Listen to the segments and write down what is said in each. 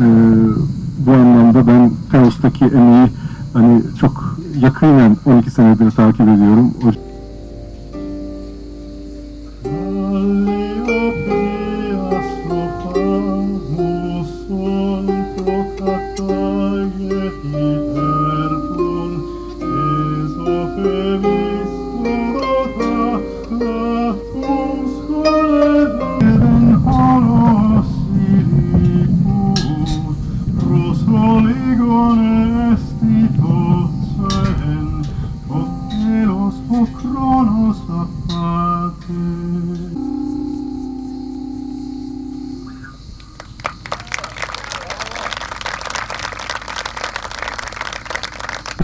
E, bu anlamda ben Kaos'taki emeği hani çok yakından 12 senedir takip ediyorum. O...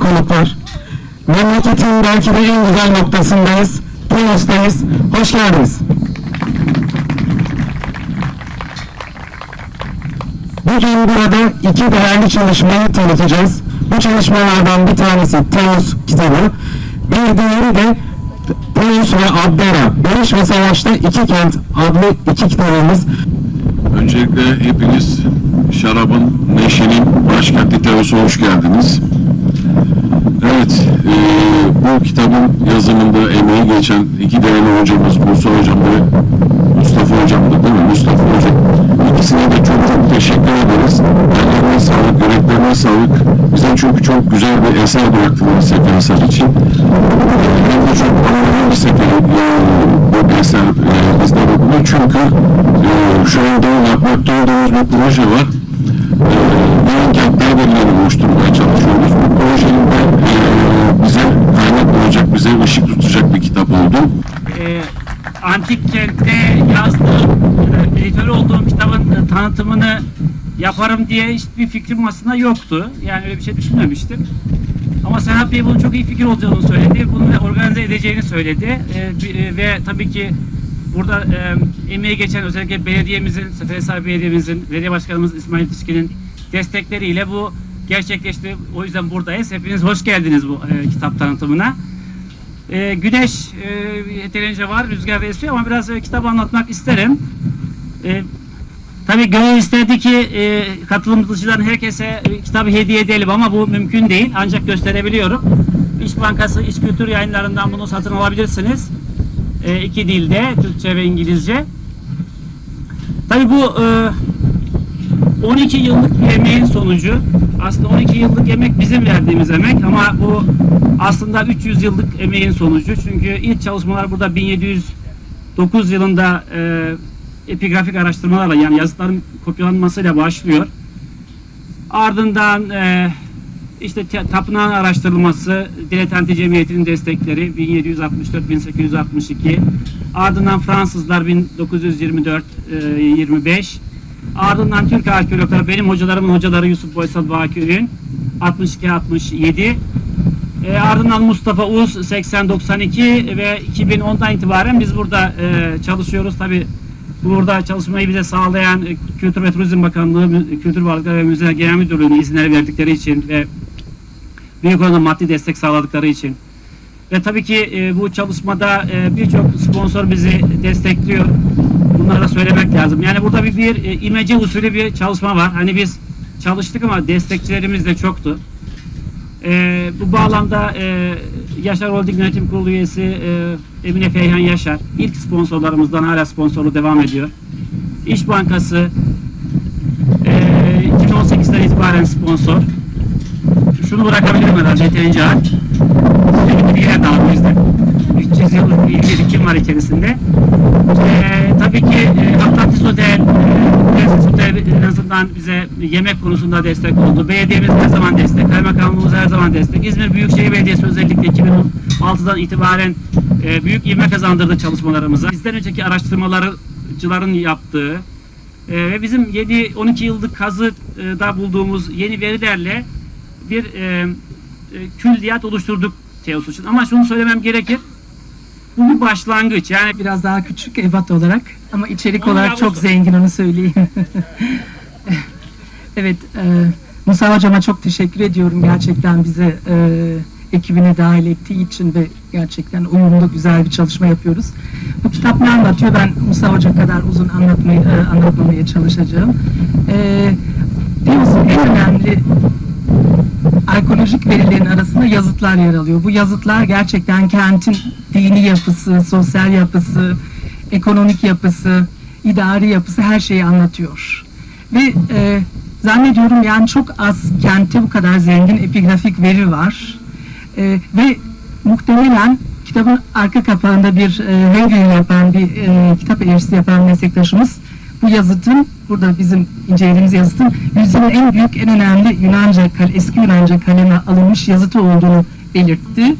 konuklar. Memleketin belki de en güzel noktasındayız. Tunus'tayız. Hoş geldiniz. Bugün burada iki değerli çalışmayı tanıtacağız. Bu çalışmalardan bir tanesi Teos kitabı. Bir diğeri de Teos ve Abdera. Barış ve Savaş'ta iki kent adlı iki kitabımız. Öncelikle hepiniz şarabın, neşenin başkenti Teos'a hoş geldiniz. Evet, eee, bu kitabın yazımında emeği geçen iki değerli hocamız Musa Hocam ve yüreklerine sağlık. Bize çünkü çok güzel bir eser bıraktılar Seferihisar için. Eee, Hem de çok anlamlı bir sefer eee, bu eser eee, bizde dokunur. Çünkü eee, şu anda yapmakta olduğumuz bir proje var. Eee kentler verilerini oluşturmaya çalışıyoruz. Bu projenin de eee, bize kaynak olacak, bize ışık tutacak bir kitap oldu. e, antik kentte yazdığım, e, editör olduğum kitabın e, tanıtımını yaparım diye hiçbir fikrim aslında yoktu. Yani öyle bir şey düşünmemiştim. Ama Serhat Bey bunun çok iyi fikir olacağını söyledi. Bunu organize edeceğini söyledi. E, bi- e, ve tabii ki burada e, emeği geçen özellikle belediyemizin, Seferihisar Belediye'mizin, belediye başkanımız İsmail Tişkin'in destekleriyle bu gerçekleşti. O yüzden buradayız. Hepiniz hoş geldiniz bu e, kitap tanıtımına. Ee, güneş e, yeterince var, rüzgar da esiyor ama biraz e, kitabı anlatmak isterim. E, tabii gönül isterdi ki e, katılımcıların herkese kitabı hediye edelim ama bu mümkün değil. Ancak gösterebiliyorum. İş Bankası İş Kültür Yayınları'ndan bunu satın alabilirsiniz. E, iki dilde, Türkçe ve İngilizce. Tabii bu e, 12 yıllık bir emeğin sonucu. Aslında 12 yıllık emek bizim verdiğimiz emek ama bu aslında 300 yıllık emeğin sonucu. Çünkü ilk çalışmalar burada 1709 yılında e, epigrafik araştırmalarla yani yazıtların kopyalanmasıyla başlıyor. Ardından e, işte te- tapınağın araştırılması, Diletanti Cemiyeti'nin destekleri 1764-1862. Ardından Fransızlar 1924-25. Ardından Türk arkeologları, benim hocalarımın hocaları Yusuf Boysal Bakir'in 62-67. E, ardından Mustafa Uz 80-92 ve 2010'dan itibaren biz burada e, çalışıyoruz. Tabi burada çalışmayı bize sağlayan e, Kültür ve Turizm Bakanlığı, Kültür Varlıkları ve Müzeler Genel Müdürlüğü'nün izinleri verdikleri için ve büyük oranda maddi destek sağladıkları için ve tabii ki e, bu çalışmada e, birçok sponsor bizi destekliyor. Bunları da söylemek lazım. Yani burada bir, bir e, imece usulü bir çalışma var. Hani biz çalıştık ama destekçilerimiz de çoktu. E, bu bağlamda e, Yaşar Holding Yönetim Kurulu üyesi e, Emine Feyhan Yaşar ilk sponsorlarımızdan hala sponsorluğu devam ediyor. İş Bankası e, 2018'den itibaren sponsor. Şunu bırakabilirim herhalde yeterince. Bir yer daha yüzden. 300 yıllık bir birikim var içerisinde. Ee, tabii ki e, Atlantis Otel, e, Prenses Otel en azından bize yemek konusunda destek oldu. Belediyemiz her zaman destek, kaymakamlığımız her zaman destek. İzmir Büyükşehir Belediyesi özellikle 2016'dan itibaren e, büyük ivme kazandırdı çalışmalarımıza. Bizden önceki araştırmalarcıların yaptığı e, ve bizim 7-12 yıllık kazıda bulduğumuz yeni verilerle bir e, e, külliyat oluşturduk Teos için. Ama şunu söylemem gerekir. Bu başlangıç. Yani Biraz daha küçük ebat olarak ama içerik Onun olarak yavrusu. çok zengin onu söyleyeyim. evet, e, Musa Hocam'a çok teşekkür ediyorum gerçekten bize e, ekibine dahil ettiği için ve gerçekten uyumlu güzel bir çalışma yapıyoruz. Bu kitap ne anlatıyor? Ben Musa Hoca kadar uzun anlatmayı, e, anlatmamaya çalışacağım. E, Teos'un en önemli arkeolojik verilerin arasında yazıtlar yer alıyor. Bu yazıtlar gerçekten kentin dini yapısı, sosyal yapısı, ekonomik yapısı, idari yapısı her şeyi anlatıyor. Ve e, zannediyorum yani çok az kentte bu kadar zengin epigrafik veri var. E, ve muhtemelen kitabın arka kapağında bir e, review yapan, bir e, kitap erişisi yapan meslektaşımız bu yazıtın, burada bizim incelediğimiz yazıtın yüzyılın en büyük, en önemli Yunanca, eski Yunanca kaleme alınmış yazıtı olduğunu belirtti.